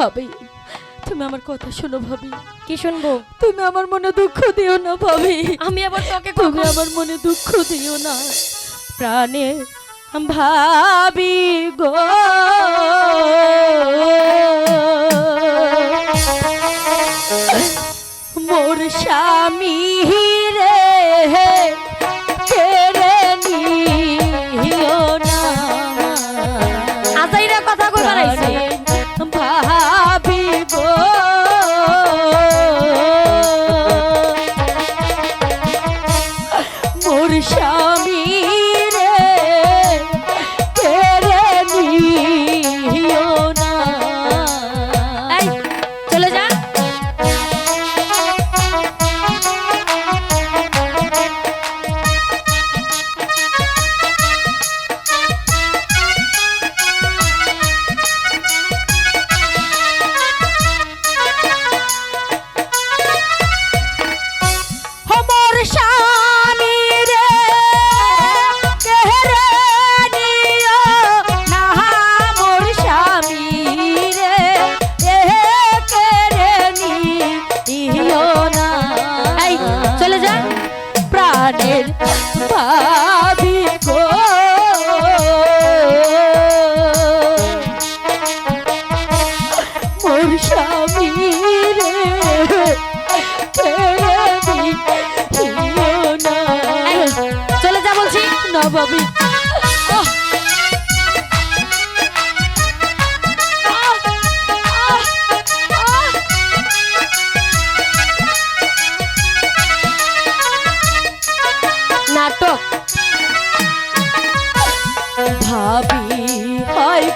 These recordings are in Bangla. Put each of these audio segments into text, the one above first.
ভাবি। তুমি আমার কথা শোনো ভাবি। কি শুনব? তুমি আমার মনে দুঃখ দিও না ভাবি। আমি আবার তোকে তুমি আমার মনে দুঃখ দিও না। প্রাণে ভাবি গো। মোর স্বামী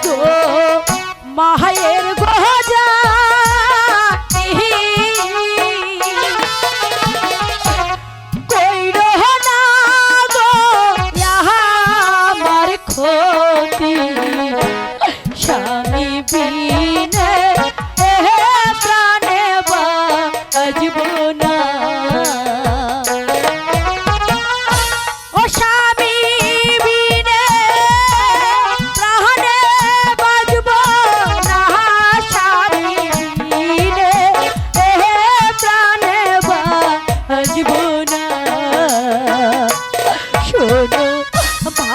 গো মায়ের গহজা আমার ক্ষতি। স্বামী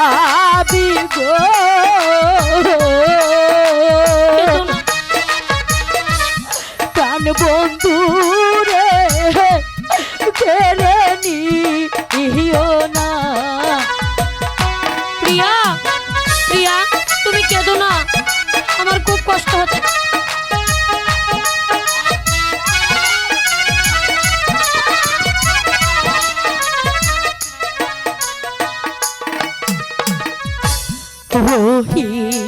ভাবি গো। প্রাণ বন্ধু Oh, he.